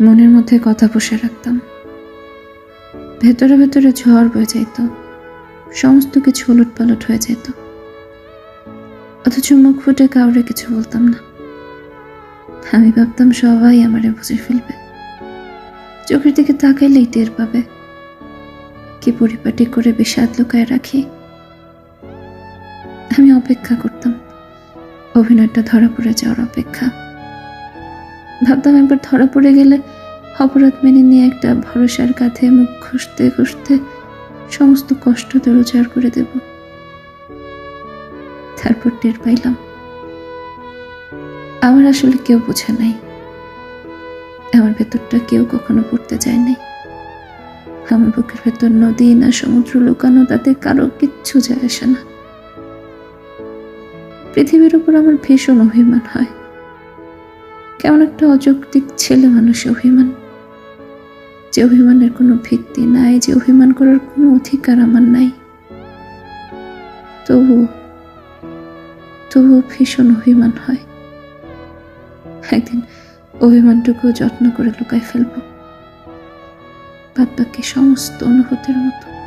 মনের মধ্যে কথা পুষে রাখতাম। ভেতরে ভেতরে ঝড় বয়ে যেত সমস্ত কিছু উলট পালট হয়ে যেত অথচ মুখ ফুটে কাউরে কিছু বলতাম না। আমি ভাবতাম সবাই আমারে বুঝে ফেলবে। চোখের দিকে তাকাইলেই টের পাবে। কি পরিপাটি করে বিষাদ লুকায় রাখি। আমি অপেক্ষা করতাম। অভিনয়টা ধরা পড়ে যাওয়ার অপেক্ষা। ভাবতাম একবার ধরা পড়ে গেলে অপরাধ মেনে নিয়ে একটা ভরসার কাঁধে মুখ খুঁজতে খুঁজতে সমস্ত কষ্ট দরজার করে দেব। তারপর টের পাইলাম, আমার আসলে কেউ বোঝে নাই। আমার ভেতরটা কেউ কখনো পড়তে চায় নাই। আমার বুকের ভেতর নদী না সমুদ্র লুকানো, তাতে কারও কিচ্ছু যায় আসে না। পৃথিবীর উপর আমার ভীষণ অভিমান হয়। কেমন একটা অযৌক্তিক ছেলে মানুষ অভিমান। যে অভিমানের কোনো ভিত্তি নাই, যে অভিমান করার কোনো অধিকার আমার নাই। তবু তবুও ভীষণ অভিমান হয়। একদিন অভিমানটুকু যত্ন করে লুকায় ফেলব। বাদ বাকি সমস্ত অনুভূতির মতো।